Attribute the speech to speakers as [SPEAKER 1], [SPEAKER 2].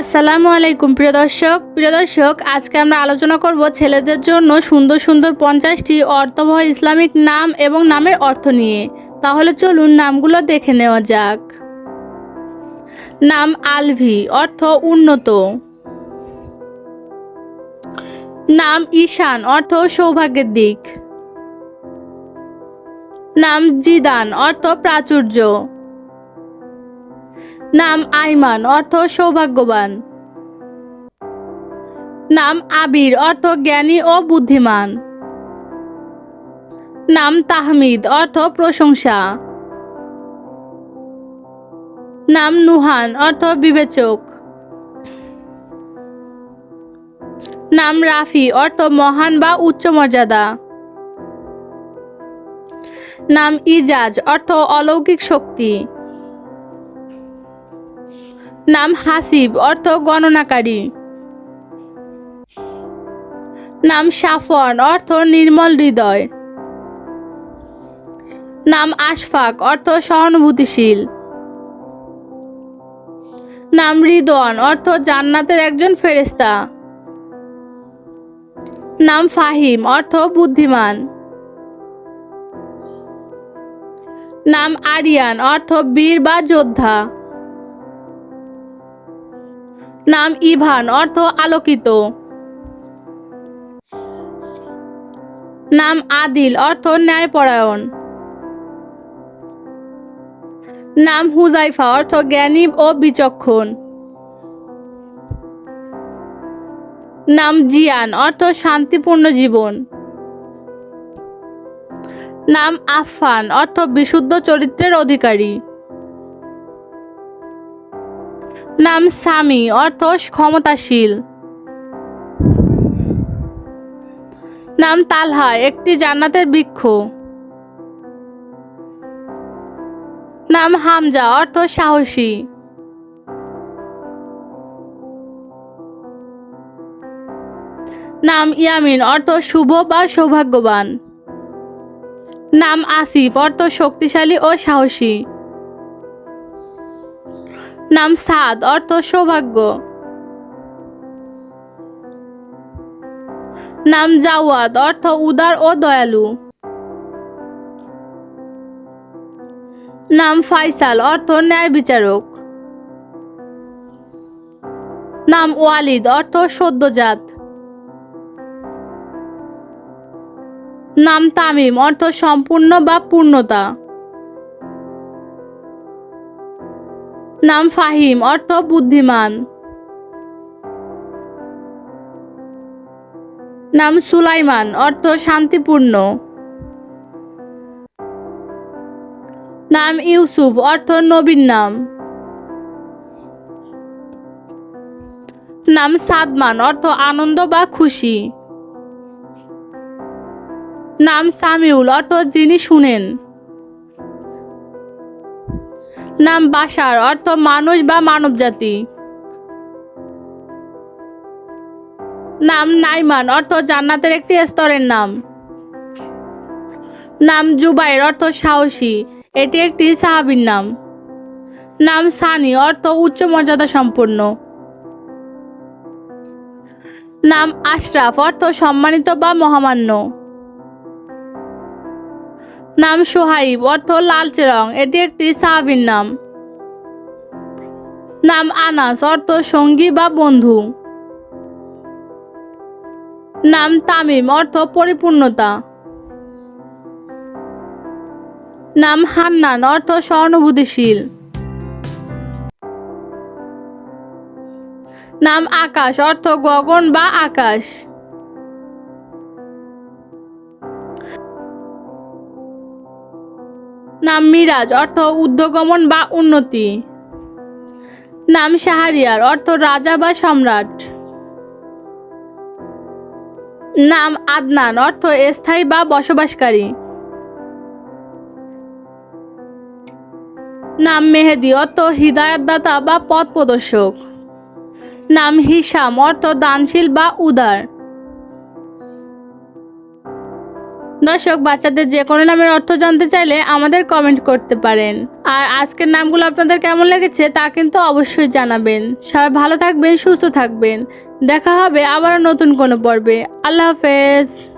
[SPEAKER 1] আসসালামু আলাইকুম, প্রিয় দর্শক। প্রিয় দর্শক, আজকে আমরা আলোচনা করব ছেলেদের জন্য সুন্দর সুন্দর পঞ্চাশটি অর্থবহ ইসলামিক নাম এবং নামের অর্থ নিয়ে। তাহলে চলুন নামগুলো দেখে নেওয়া যাক। নাম আলভি, অর্থ উন্নত। নাম ঈশান, অর্থ সৌভাগ্যের দিক। নাম জিদান, অর্থ প্রাচুর্য। নাম আইমান, অর্থ সৌভাগ্যবান। নাম আবির, অর্থ জ্ঞানী ও বুদ্ধিমান। নাম তাহমিদ, অর্থ প্রশংসা। নাম নুহান, অর্থ বিবেচক। নাম রাফি, অর্থ মহান বা উচ্চ মর্যাদা। নাম ইজাজ, অর্থ অলৌকিক শক্তি। নাম হাসিব, অর্থ গণনাকারী। নাম সাফন অর্থ নির্মল হৃদয়। নাম আশফাক, অর্থ সহানুভূতিশীল। নাম রিদওয়ান, অর্থ জান্নাতের একজন ফেরেস্তা নাম ফাহিম, অর্থ বুদ্ধিমান। নাম আরিয়ান, অর্থ বীর বা যোদ্ধা। নাম ইভান, অর্থ আলোকিত। নাম আদিল, অর্থ ন্যায়পরায়ণ। নাম হুজাইফা অর্থ জ্ঞানী ও বিচক্ষণ। নাম জিয়ান, অর্থ শান্তিপূর্ণ জীবন। নাম আফফান, অর্থ বিশুদ্ধ চরিত্রের অধিকারী। নাম সামি, অর্থ ক্ষমতাশীল। নাম তালহা, একটি জান্নাতের বৃক্ষ নাম হামজা, অর্থ সাহসী। নাম ইয়ামিন, অর্থ শুভ বা সৌভাগ্যবান। নাম আসিফ, অর্থ শক্তিশালী ও সাহসী। নাম সাদ, অর্থ সৌভাগ্য। নাম জাওয়াদ, অর্থ উদার ও দয়ালু। নাম ফাইসাল, অর্থ ন্যায় বিচারক। নাম ওয়ালিদ, অর্থ সদ্যজাত। নাম তামিম, অর্থ সম্পূর্ণ বা পূর্ণতা। নাম ফাহিম, অর্থ বুদ্ধিমান। নাম সুলাইমান, অর্থ শান্তিপূর্ণ। নাম ইউসুফ, অর্থ নবীন নাম। নাম সাদমান, অর্থ আনন্দ বা খুশি। নাম সামিউল, অর্থ যিনি শুনেন। নাম বাসার, অর্থ মানুষ বা মানবজাতি। নাম নাইমান, অর্থ জান্নাতের একটি স্তরের নাম। নাম জুবাইর, অর্থ সাহসী, এটি একটি সাহাবীর নাম। নাম সানি, অর্থ উচ্চ মর্যাদা সম্পন্ন। নাম আশরাফ, অর্থ সম্মানিত বা মহামান্য। নাম সোহাইব, অর্থ লালচে রং এটি একটি সাহাবীর নাম। নাম আনাস, অর্থ সঙ্গী বা বন্ধু। নাম তামিম, অর্থ পরিপূর্ণতা। নাম হান্নান, অর্থ সহানুভূতিশীল নাম আকাশ, অর্থ গগন বা আকাশ। নাম মিরাজ, অর্থ উদ্যগমন বা উন্নতি। নাম শাহরিয়ার, অর্থ রাজা বা সম্রাট। নাম আদনান, অর্থ স্থায়ী বা বসবাসকারী। নাম মেহেদি, অর্থ হৃদায়তদাতা বা পথ প্রদর্শক নাম হিসাম, অর্থ দানশীল বা উদার। দর্শক, বাচ্চাদের যে কোনো নামের অর্থ জানতে চাইলে আমাদের কমেন্ট করতে পারেন। আর আজকের নামগুলো আপনাদের কেমন লেগেছে তা কিন্তু অবশ্যই জানাবেন। সবাই ভালো থাকবেন, সুস্থ থাকবেন। দেখা হবে আবারও নতুন কোনো পর্বে। আল্লাহ হাফেজ।